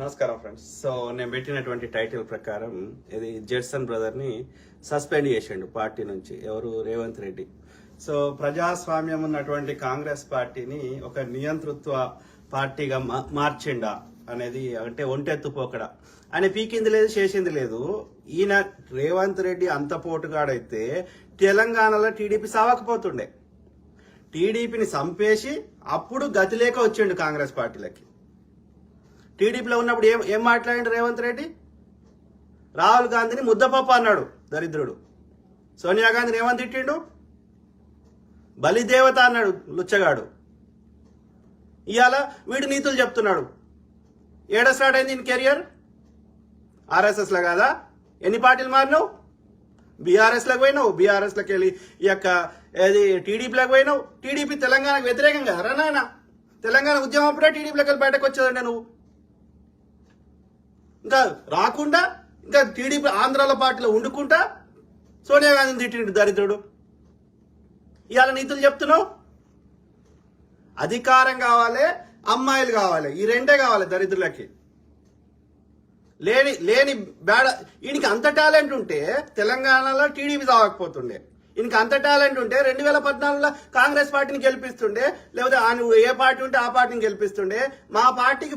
నమస్కారం friends. So నేను పెట్టినటువంటి టైటిల్ ప్రకారం ఇది జెడ్సన్ బ్రదర్ని సస్పెండ్ చేసిండు పార్టీ నుంచి ఎవరు? రేవంత్ రెడ్డి. సో ప్రజాస్వామ్యం ఉన్నటువంటి కాంగ్రెస్ పార్టీని ఒక నియంతృత్వ పార్టీగా మా- మార్చిండా అనేది అంటే ఒంటెత్తుపోకడ ఆయన పీకింది లేదు చేసింది లేదు. ఈయన రేవంత్ రెడ్డి అంత పోటుగాడైతే తెలంగాణలో టీడీపీ సావకపోతుండే. టీడీపీని చంపేసి అప్పుడు గతి లేక వచ్చిండు కాంగ్రెస్ పార్టీలకి. టీడీపీలో ఉన్నప్పుడు ఏం ఏం మాట్లాడిండు రేవంత్ రెడ్డి? రాహుల్ గాంధీని ముద్దపప్పు అన్నాడు దరిద్రుడు. సోనియా గాంధీని ఏమని తిట్టిండు? బలిదేవత అన్నాడు లుచ్చగాడు. ఇవాళ వీడు నీతులు చెప్తున్నాడు. ఏడ స్టార్ట్ అయింది నీ కెరియర్ ఆర్ఎస్ఎస్లో కాదా? ఎన్ని పార్టీలు మారినావు? బీఆర్ఎస్లోకి పోయినావు? బీఆర్ఎస్లోకి వెళ్ళి ఈ యొక్క ఏది టీడీపీలోకి పోయినావు? టీడీపీ తెలంగాణకు వ్యతిరేకంగా రా నాయన. తెలంగాణ ఉద్యమం అప్పుడే టీడీపీలోకి వెళ్ళి బయటకు వచ్చేదండి నువ్వు. ఇంకా రాకుండా ఇంకా టీడీపీ ఆంధ్రాల పార్టీలో ఉండుకుంటా సోనియా గాంధీని తిట్టిండు దరిద్రుడు. ఇవాళ నీతులు చెప్తున్నావు. అధికారం కావాలి అమ్మాయిలు కావాలి ఈ రెండే కావాలి దరిద్రులకి. లేని లేని బేడ ఈయనకి అంత టాలెంట్ ఉంటే తెలంగాణలో టీడీపీ సాగకపోతుండే ఈయనకి అంత టాలెంట్ ఉంటే రెండు వేల పద్నాలుగులో కాంగ్రెస్ పార్టీని గెలిపిస్తుండే లేకపోతే ఆయన ఏ పార్టీ ఉంటే ఆ పార్టీని గెలిపిస్తుండే. మా పార్టీకి